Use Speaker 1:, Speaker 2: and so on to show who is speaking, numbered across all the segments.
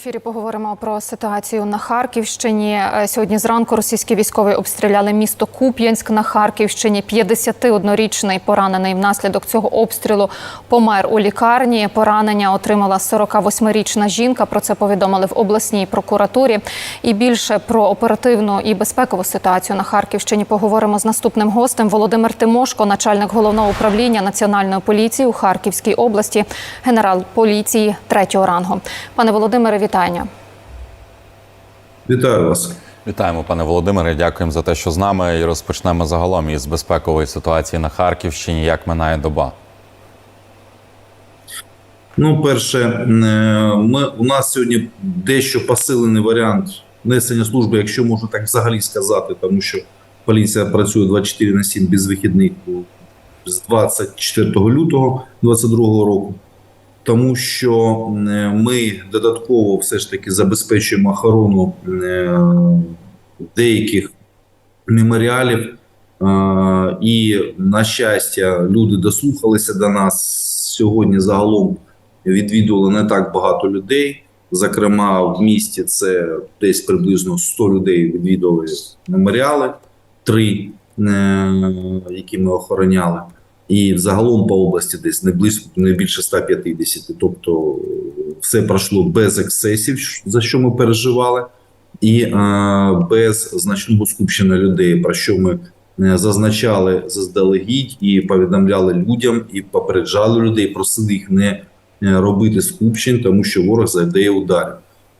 Speaker 1: Ефірі поговоримо про ситуацію на Харківщині. Е, Сьогодні зранку російські військові обстріляли місто Куп'янськ на Харківщині. 51-річний поранений внаслідок цього обстрілу помер у лікарні. Поранення отримала 48-річна жінка. Про це повідомили в обласній прокуратурі. І більше про оперативну і безпекову ситуацію на Харківщині поговоримо з наступним гостем. Володимир Тимошко, начальник головного управління національної поліції у Харківській області, генерал поліції третього рангу. Пане Володимире, вітання.
Speaker 2: Вітаю вас.
Speaker 3: Вітаємо, пане Володимире. Дякуємо за те, що з нами. І розпочнемо загалом із безпекової ситуації на Харківщині. Як минає доба?
Speaker 2: Ну, перше, е, ми, у нас сьогодні дещо посилений варіант несення служби, якщо можна так взагалі сказати, тому що поліція працює 24 на 7 без вихідних з 24 лютого 2022 року. Тому що е, ми додатково все ж таки забезпечуємо охорону е, деяких меморіалів. Е, І, на щастя, люди дослухалися до нас. Сьогодні загалом відвідували не так багато людей. Зокрема, в місті це десь приблизно 100 людей відвідували меморіали, три, які ми охороняли. І загалом по області десь не близько не більше 150. Тобто все пройшло без ексцесів, за що ми переживали, і е, без значного скупчення людей, про що ми е, зазначали заздалегідь і повідомляли людям, і попереджали людей, просили їх не е, робити скупчень, тому що ворог завдає ударів.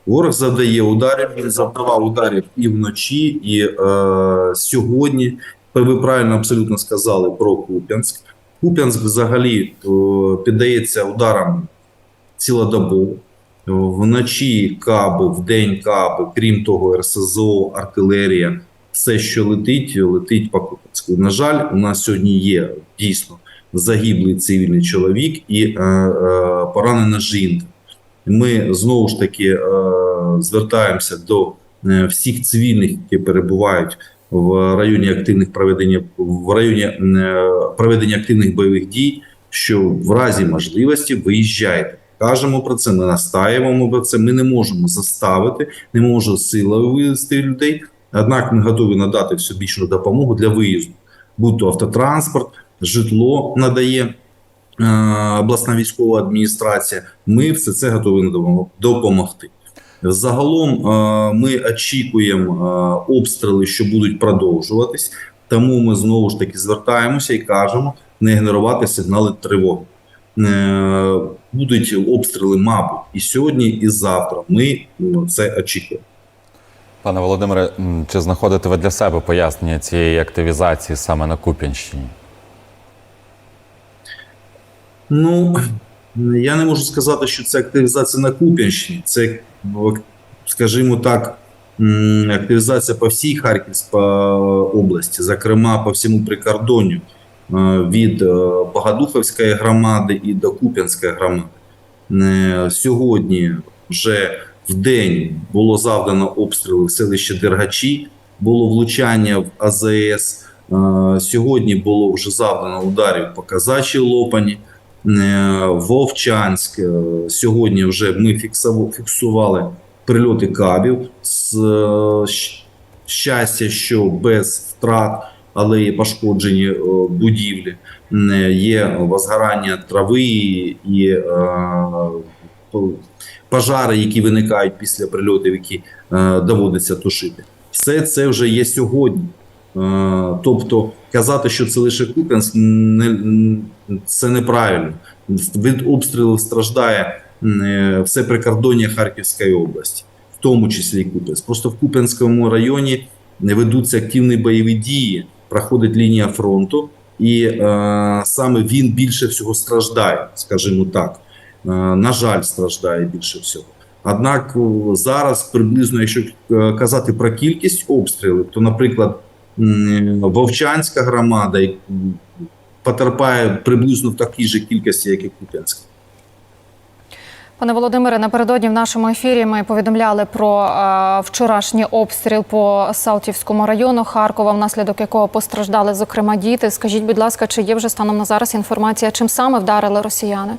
Speaker 2: Ворог завдає ударів, він завдавав ударів і вночі, і е, сьогодні. Ви правильно абсолютно сказали про Куп'янськ. Куп'янськ взагалі піддається ударам цілодобово. Е, Вночі каби, вдень каби, крім того, РСЗО, артилерія, все, що летить, летить по Куп'янську. На жаль, у нас сьогодні є дійсно загиблий цивільний чоловік і е, е, поранена жінка. Ми знову ж таки е, звертаємося до е, всіх цивільних, які перебувають в районі активних проведення в районі е, проведення активних бойових дій, що в разі можливості виїжджайте. Кажемо про це, ми настаємо про це. Ми не можемо заставити, не можемо силою вивезти людей. Однак ми готові надати всебічну допомогу для виїзду, будь то автотранспорт, житло надає е, обласна військова адміністрація. Ми все це готові допомогти. Загалом е, ми очікуємо е, обстріли, що будуть продовжуватись, тому ми знову ж таки звертаємося і кажемо не генерувати сигнали тривоги. Е, Будуть обстріли, мабуть, і сьогодні, і завтра. Ми це очікуємо.
Speaker 3: Пане Володимире, чи знаходите ви для себе пояснення цієї активізації саме на Куп'янщині?
Speaker 2: Ну я не можу сказати, що це активізація на Куп'янщині. Це, скажімо так, активізація по всій Харківській області, зокрема по всьому прикордонню е, від е, Богодуховської громади і до Куп'янської громади. Е, Сьогодні вже в день було завдано обстріли в селищі Дергачі, було влучання в АЗС. Е, Сьогодні було вже завдано ударів по Казачій Лопані. Е, Вовчанськ. Е, Сьогодні вже ми фіксували прильоти кабів. Е, щастя, що без втрат, але є пошкоджені будівлі, є возгорання трави і пожари, які виникають після прильотів, які доводиться тушити. Все це вже є сьогодні. Е, Тобто казати, що це лише Куп'янськ, це неправильно. Від обстрілів страждає е, все прикордоння Харківської області, в тому числі і Куп'янськ. Просто в Куп'янському районі не ведуться активні бойові дії, проходить лінія фронту, і е, саме він більше всього страждає, скажімо так. Е, на жаль, страждає більше всього. Однак зараз приблизно, якщо е, казати про кількість обстрілів, то, наприклад, Вовчанська громада потерпає приблизно в такій же кількості, як і Куп'янська.
Speaker 1: Пане Володимире, напередодні в нашому ефірі ми повідомляли про е, вчорашній обстріл по Салтівському району Харкова, внаслідок якого постраждали, зокрема, діти. Скажіть, будь ласка, чи є вже станом на зараз інформація, чим саме вдарили росіяни?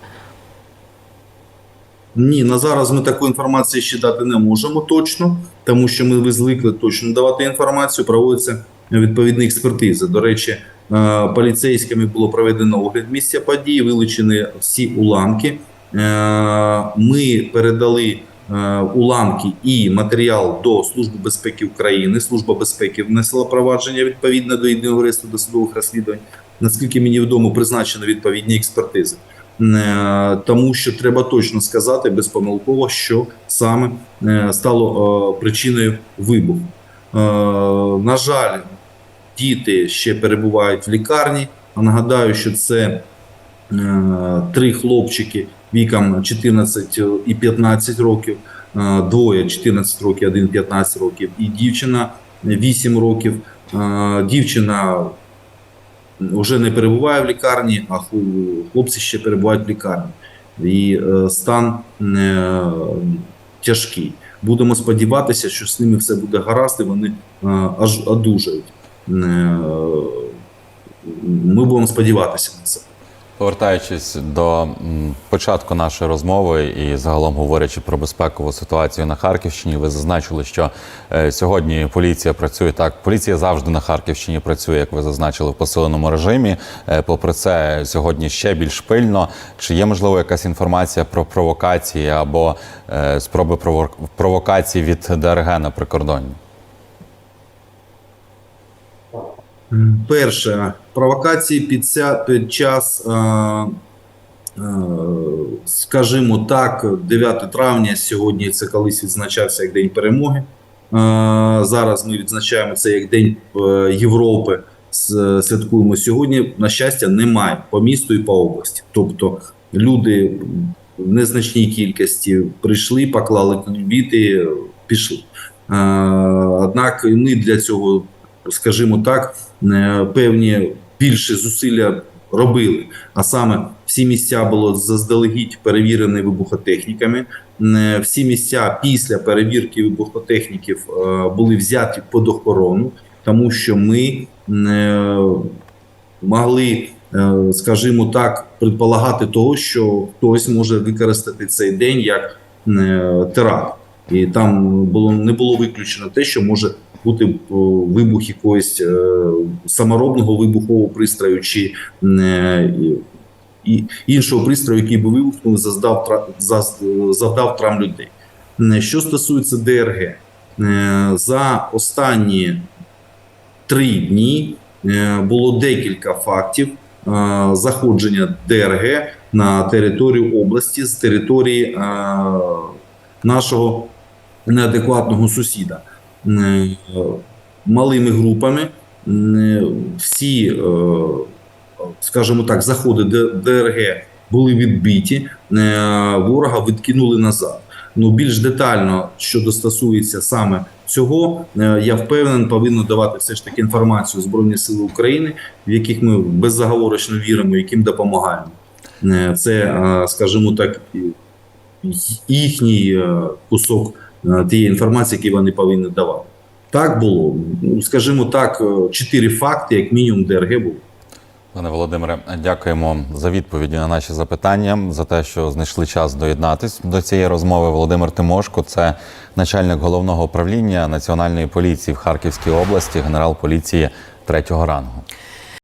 Speaker 2: Ні, на зараз ми такої інформації ще дати не можемо точно, тому що ми звикли точно давати інформацію, проводиться відповідні експертизи. До речі, е, поліцейськими було проведено огляд місця події, вилучені всі уламки. Е, Ми передали е, уламки і матеріал до Служби безпеки України. Служба безпеки внесла провадження відповідно до єдиного реєстру досудових розслідувань. Наскільки мені відомо, призначено відповідні експертизи. Тому що треба точно сказати безпомилково, що саме стало причиною вибуху. На жаль, діти ще перебувають в лікарні. Нагадаю, що це е, три хлопчики віком 14 і 15 років, е, двоє 14 років, один 15 років, і дівчина 8 років. Е, Дівчина вже не перебуває в лікарні, а хлопці ще перебувають в лікарні. І стан тяжкий. Будемо сподіватися, що з ними все буде гаразд, і вони аж одужають. Е, ми будемо сподіватися на це.
Speaker 3: Повертаючись до початку нашої розмови і загалом говорячи про безпекову ситуацію на Харківщині, ви зазначили, що е, сьогодні поліція працює так. Поліція завжди на Харківщині працює, як ви зазначили, в посиленому режимі. Е, попри це, сьогодні ще більш пильно. Чи є можливо якась інформація про провокації або спроби прово- провокації від ДРГ на прикордонні?
Speaker 2: Перше, провокації під, ця, під час, е, е, скажімо так, 9 травня сьогодні це колись відзначався як День перемоги. Е, зараз ми відзначаємо це як День е, Європи. Святкуємо сьогодні. На щастя, немає по місту і по області. Тобто люди в незначній кількості прийшли, поклали квіти, пішли. Е, Однак ми для цього, скажімо так, е, певні більше зусилля робили. А саме всі місця було заздалегідь перевірені вибухотехніками. Е, Всі місця після перевірки вибухотехніків е, були взяті під охорону, тому що ми могли, скажімо так, предполагати того, що хтось може використати цей день як теракт. І там було не було виключено те, що може бути вибух якогось е, саморобного вибухового пристрою чи е, і, іншого пристрою, який би вибухнув, заздав, тра- завдав травм людей. Е, Що стосується ДРГ, е, за останні три дні е, було декілька фактів е, заходження ДРГ на територію області з території е, нашого неадекватного сусіда. Е, Малими групами е, всі, е, скажімо так, заходи ДРГ були відбиті, ворога відкинули назад. Ну, більш детально, що стосується саме цього, я впевнений, повинно давати все ж таки інформацію Збройні Сили України, в яких ми беззаговорочно віримо, яким допомагаємо. Це, скажімо так, їхній кусок тієї інформації, які вони повинні давати. Так було. Ну, скажімо так, е, чотири факти, як мінімум, ДРГ було.
Speaker 3: Пане Володимире, дякуємо за відповіді на наші запитання, за те, що знайшли час доєднатись до цієї розмови. Володимир Тимошко, це начальник головного управління Національної поліції в Харківській області, генерал поліції третього рангу.